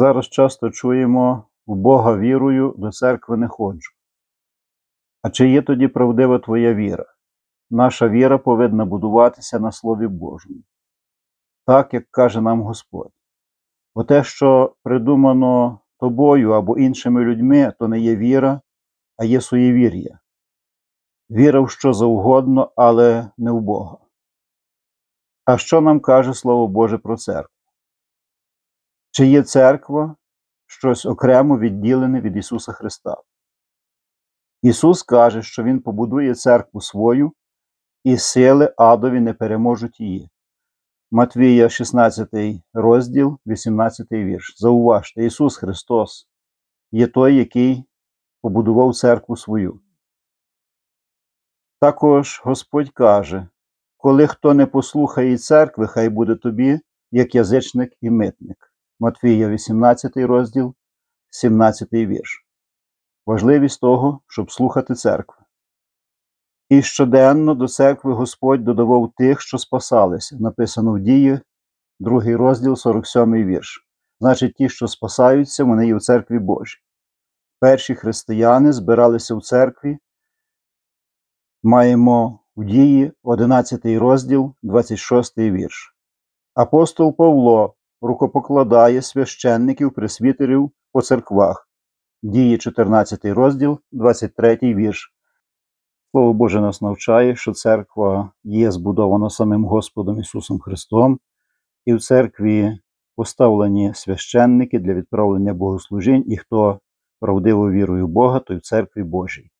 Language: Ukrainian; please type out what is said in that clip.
Зараз часто чуємо в Бога вірую, до церкви не ходжу. А чи є тоді правдива твоя віра? Наша віра повинна будуватися на Слові Божому, так як каже нам Господь. Бо те, що придумано тобою або іншими людьми, то не є віра, а є суєвір'я. Віра в що завгодно, але не в Бога. А що нам каже Слово Боже про церкву? Чи є церква щось окремо відділене від Ісуса Христа? Ісус каже, що Він побудує церкву свою, і сили адові не переможуть її. Матвія, 16 розділ, 18 вірш. Зауважте, Ісус Христос є той, який побудував церкву свою. Також Господь каже: коли хто не послухає церкви, хай буде тобі, як язичник і митник. Матвія, 18 розділ, 17 вірш. Важливість того, щоб слухати церкву. І щоденно до церкви Господь додавав тих, що спасалися, написано в дії, другий розділ, 47 вірш. Значить, ті, що спасаються, вони є в церкві Божій. Перші християни збиралися в церкві. Маємо в дії 11 розділ, 26 вірш. Апостол Павло рукопокладає священників, пресвітерів по церквах. Дії 14 розділ, 23 вірш. Слово Боже нас навчає, що церква є збудована самим Господом Ісусом Христом, і в церкві поставлені священники для відправлення богослужінь, і хто правдиво вірує в Бога, той в церкві Божій.